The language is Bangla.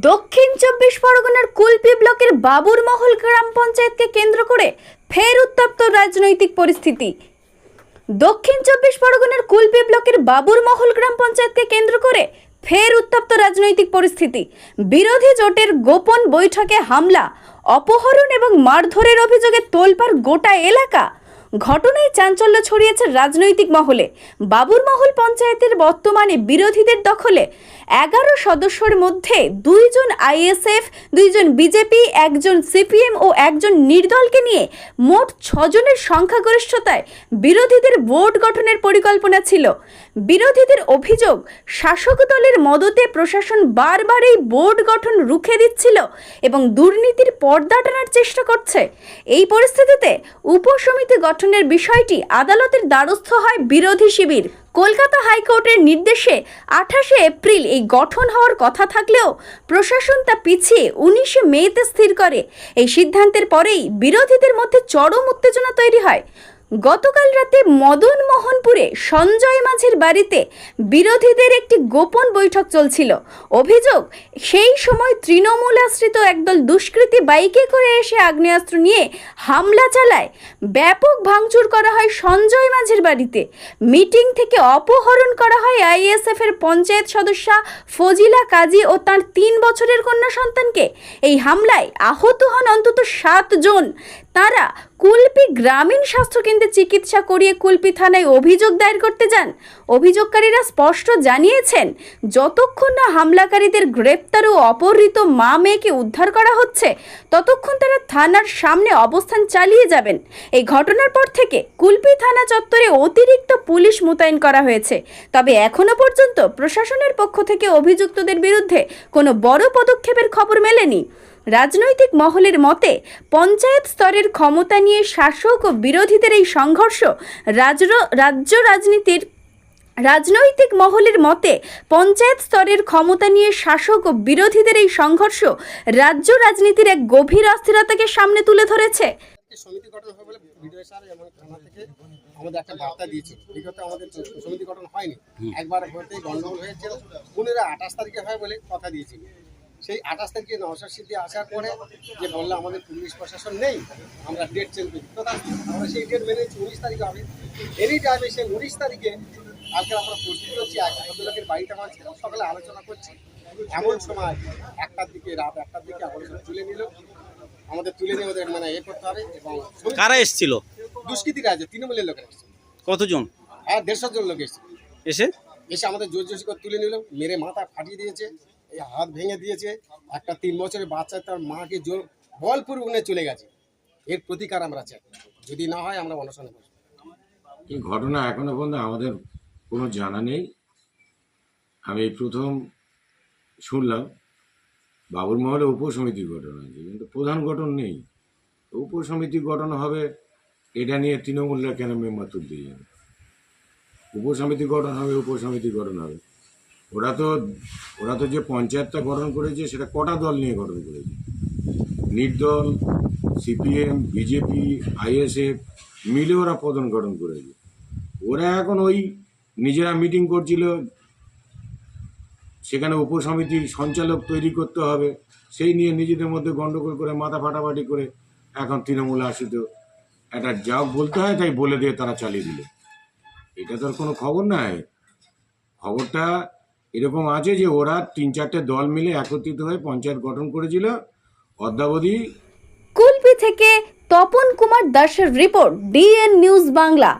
দক্ষিণ চব্বিশ পরগনার কুলপি ব্লকের বাবুরমহল গ্রাম পঞ্চায়েতকে কেন্দ্র করে ফের উত্তপ্ত রাজনৈতিক পরিস্থিতি। দক্ষিণ চব্বিশ পরগনার কুলপি ব্লকের বাবুরমহল গ্রাম পঞ্চায়েতকে কেন্দ্র করে ফের উত্তপ্ত রাজনৈতিক পরিস্থিতি। বিরোধী জোটের গোপন বৈঠকে হামলা, অপহরণ এবং মারধরের অভিযোগে তোলপাড় গোটা এলাকা ঘটনায় চাঞ্চল্য ছড়িয়েছে রাজনৈতিক মহলে। বাবুরমহল পঞ্চায়েতের বর্তমানে বিরোধীদের দখলে এগারো সদস্যের মধ্যে দুইজন আইএসএফ, দুইজন বিজেপি, একজন সিপিএম ও একজন নির্দলকে নিয়ে মোট ছজনের সংখ্যাগরিষ্ঠতায় বিরোধীদের বোর্ড গঠনের পরিকল্পনা ছিল। বিরোধীদের অভিযোগ, শাসক দলের মদতে প্রশাসন বারবার এই বোর্ড গঠন রুখে দিচ্ছিল এবং দুর্নীতির পর্দা টানার চেষ্টা করছে। এই পরিস্থিতিতে উপসমিতি গঠনের বিষয়টি আদালতের দ্বারস্থ হয় বিরোধী শিবির। কলকাতা হাইকোর্টের নির্দেশে আঠাশে এপ্রিল এই গঠন হওয়ার কথা থাকলেও প্রশাসন তা পিছিয়ে উনিশে মেতে স্থির করে। এই সিদ্ধান্তের পরেই বিরোধীদের মধ্যে চরম উত্তেজনা তৈরি হয়। গতকাল রাতে মদন মোহনপুরে সঞ্জয় মাঝির বাড়িতে বিরোধীদের একটি গোপন বৈঠক চলছিল। অভিযোগ, সেই সময় তৃণমূল আশ্রিত একদল দুষ্কৃতী বাইকে করে এসে আগ্নেয়াস্ত্র নিয়ে হামলা চালায়। ব্যাপক ভাঙচুর করা হয় সঞ্জয় মাঝির বাড়িতে। মিটিং থেকে অপহরণ করা হয় আইএসএফ এর পঞ্চায়েত সদস্যা ফজিলা কাজী ও তার তিন বছরের কন্যা সন্তানকে। এই হামলায় আহত হন অন্তত সাতজন তারা কুলপি গ্রামীণ স্বাস্থ্যকেন্দ্রে চিকিৎসা করিয়ে কুলপি থানায় অভিযোগ দায়ের করতে যান। অভিযোগকারীরা স্পষ্ট জানিয়েছেন, যতক্ষণ না হামলাকারীদের গ্রেপ্তার ও অপহৃত মা মেয়েকে উদ্ধার করা হচ্ছে, ততক্ষণ তারা থানার সামনে অবস্থান চালিয়ে যাবেন। এই ঘটনার পর থেকে কুলপি থানা চত্বরে অতিরিক্ত পুলিশ মোতায়েন করা হয়েছে। তবে এখনও পর্যন্ত প্রশাসনের পক্ষ থেকে অভিযুক্তদের বিরুদ্ধে কোনো বড় পদক্ষেপের খবর মেলেনি। রাজনৈতিক মহলের মতে পঞ্চায়েত স্তরের ক্ষমতা নিয়ে শাসক ও বিরোধীদের এই সংঘর্ষ রাজ্য- রাজনীতির রাজনৈতিক মহলের মতে পঞ্চায়েত স্তরের ক্ষমতা নিয়ে শাসক ও বিরোধীদের এই সংঘর্ষ রাজ্য রাজনীতির এক গভীর অস্থিরতাকে সামনে তুলে ধরেছে। সমিতি গঠন হবে বলে বিডিও স্যার এবং থানা থেকে আমাদের একটা বার্তা বিগত আমাদের সমিতি গঠন হয়নি। একবার হতে গন্ডগোল হয়েছিল। পনেরো আঠাশ তারিখে হয় বলে কথা সেই আঠাশ তারিখে নওশাদ সিদ্ধি আসার পরে যে বলল আমাদের পুলিশ প্রশাসন নেই আমরা ডেট চেঞ্জ করি তথা আমরা সেই ডেট মেনেছি উনিশ তারিখে হবে এনি টাইমে সেই উনিশ তারিখে আজকে আমরা প্রস্তুত হচ্ছি এক ভদ্রলোকের বাড়িতে আমার ছিলাম সকালে আলোচনা করছি। এমন সময় একটার দিকে রাত একটার দিকে আলোচনা তুলে নিল। আমাদের তুলে নিয়ে ওদের মানে এ করতে হবে এবং কারা এসছিল? দুষ্কৃতিরা আছে তৃণমূলের লোকেরা এসছে। কতজন? হ্যাঁ দেড়শো জন লোক এসছে। এসে? এসে আমাদের জোর জোর করে তুলে নিল মেরে মাথা ফাটিয়ে দিয়েছে। এই হাত ভেঙে দিয়েছে। একটা তিন বছরের বাচ্চা তার মাকে জোর বলপূর্বক চলে গেছে। এর প্রতিকার আমরা চাই। যদি না হয়, আমরা অনশনে বসবো। এই ঘটনা এখনও পর্যন্ত আমাদের কোনো জানা নেই। আমি প্রথম শুনলাম বাবুর মহলে উপসমিতি গঠন হয়েছে কিন্তু প্রধান গঠন নেই। উপসমিতি গঠন হবে, এটা নিয়ে তৃণমূলরা কেন মেম্বার তুলতে যাবে? উপসমিতি গঠন হবে উপসমিতি গঠন হবে। ওরা তো ওরা তো যে পঞ্চায়েতটা গঠন করেছে, সেটা কটা দল নিয়ে গঠন করেছে? নির্দল সিপিএম, বিজেপি, আইএসএফ, মিলে ওরা পদন গঠন করেছে। ওরা এখন ওই নিজেরা মিটিং করছিল, সেখানে উপসমিতি সঞ্চালক তৈরি করতে হবে, সেই নিয়ে নিজেদের মধ্যে গণ্ডগোল করে, মাথা ফাটাফাটি করে এখন তৃণমূল আসিত। একটা যা বলতে হয়, তাই বলে দিয়ে তারা চালিয়ে দিল। এটা তো কোনো খবর নাই। খবরটা এরকম আছে যে ওরা তিন চারটে দল মিলে একত্রিত হয়ে পঞ্চায়েত গঠন করেছিল। অদ্যাবধি কুলপি থেকে তপন কুমার দাসের রিপোর্ট, ডিএন নিউজ বাংলা।